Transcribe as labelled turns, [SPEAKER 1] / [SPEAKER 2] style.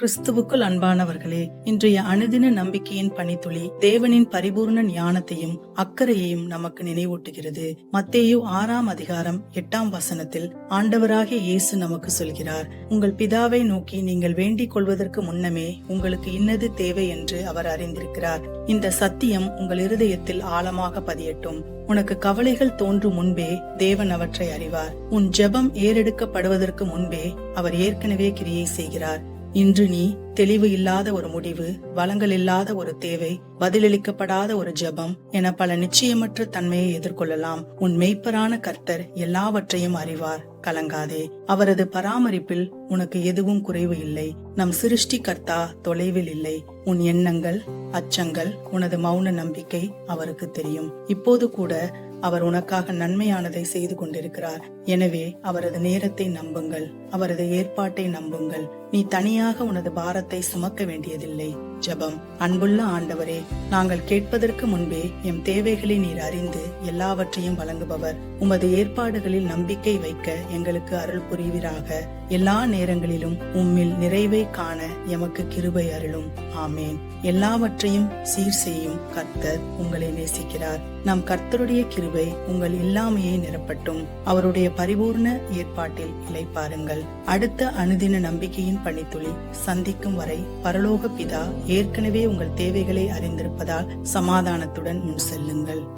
[SPEAKER 1] கிறிஸ்துவுக்குள் அன்பானவர்களே இன்றைய அனுதின நம்பிக்கையின் பணித்துளி தேவனின் பரிபூர்ண ஞானத்தையும் அக்கறையையும் நமக்கு நினைவூட்டுகிறது. மத்தேயு ஆறாம் அதிகாரம் எட்டாம் வசனத்தில் ஆண்டவராகிய இயேசு நமக்கு சொல்கிறார் உங்கள் பிதாவை நோக்கி நீங்கள் வேண்டிக் கொள்வதற்கு முன்னமே உங்களுக்கு இன்னது தேவை என்று அவர் அறிந்திருக்கிறார். இந்த சத்தியம் உங்கள் இருதயத்தில் ஆழமாக பதியட்டும். உனக்கு கவலைகள் தோன்றும் முன்பே தேவன் அவற்றை அறிவார். உன் ஜெபம் ஏறெடுக்கப்படுவதற்கு முன்பே அவர் ஏற்கனவே கிரியை செய்கிறார். இன்று நீ தெளிவு இல்லாத ஒரு முடிவு வளங்கள் இல்லாத ஒரு தேவை பதிலளிக்கப்படாத ஒரு ஜபம் என பல நிச்சயமற்ற தன்மையை எதிர்கொள்ளலாம். உன் மெய்ப்பரான கர்த்தர் எல்லாவற்றையும் அறிவார். கலங்காதே. அவரது பராமரிப்பில் உனக்கு எதுவும் குறைவு இல்லை. நம் சிருஷ்டி கர்த்தா தொலைவில் இல்லை. உன் எண்ணங்கள் அச்சங்கள் உனது மௌன நம்பிக்கை அவருக்கு தெரியும். இப்போது கூட அவர் உனக்காக நன்மையானதை செய்து கொண்டிருக்கிறார். எனவே அவரது நேரத்தை நம்புங்கள். அவரது ஏற்பாட்டை நம்புங்கள். நீ தனியாக உனது பாரத்தை பாரத்தை சுமக்க வேண்டியதில்லை. ஜபம். அன்புள்ள ஆண்டவரே நாங்கள் கேட்பதற்கு முன்பே எம் தேவைகளை நீர் அறிந்து எல்லாவற்றையும் வழங்குபவர். உமது ஏற்பாடுகளில் நம்பிக்கை வைக்க எங்களுக்கு அருள் புரிவீராக. எல்லா நேரங்களிலும் உம்மில் நிறைவை காண எமக்கு கிருபை அருளும். ஆமேன். எல்லாவற்றையும் சீர் செய்யும் கர்த்தர் உங்களை நேசிக்கிறார். நம் கர்த்தருடைய கிருபை உங்கள் இல்லாமையை நிரப்பட்டும். அவருடைய பரிபூர்ண ஏற்பாட்டில் இலை பாருங்கள் அடுத்த அனுதின நம்பிக்கையின் பணித்துளி சந்திக்கும் வரை பரலோக பிதா ஏற்கனவே உங்கள் தேவைகளை அறிந்திருப்பதால் சமாதானத்துடன் முன் செல்லுங்கள்.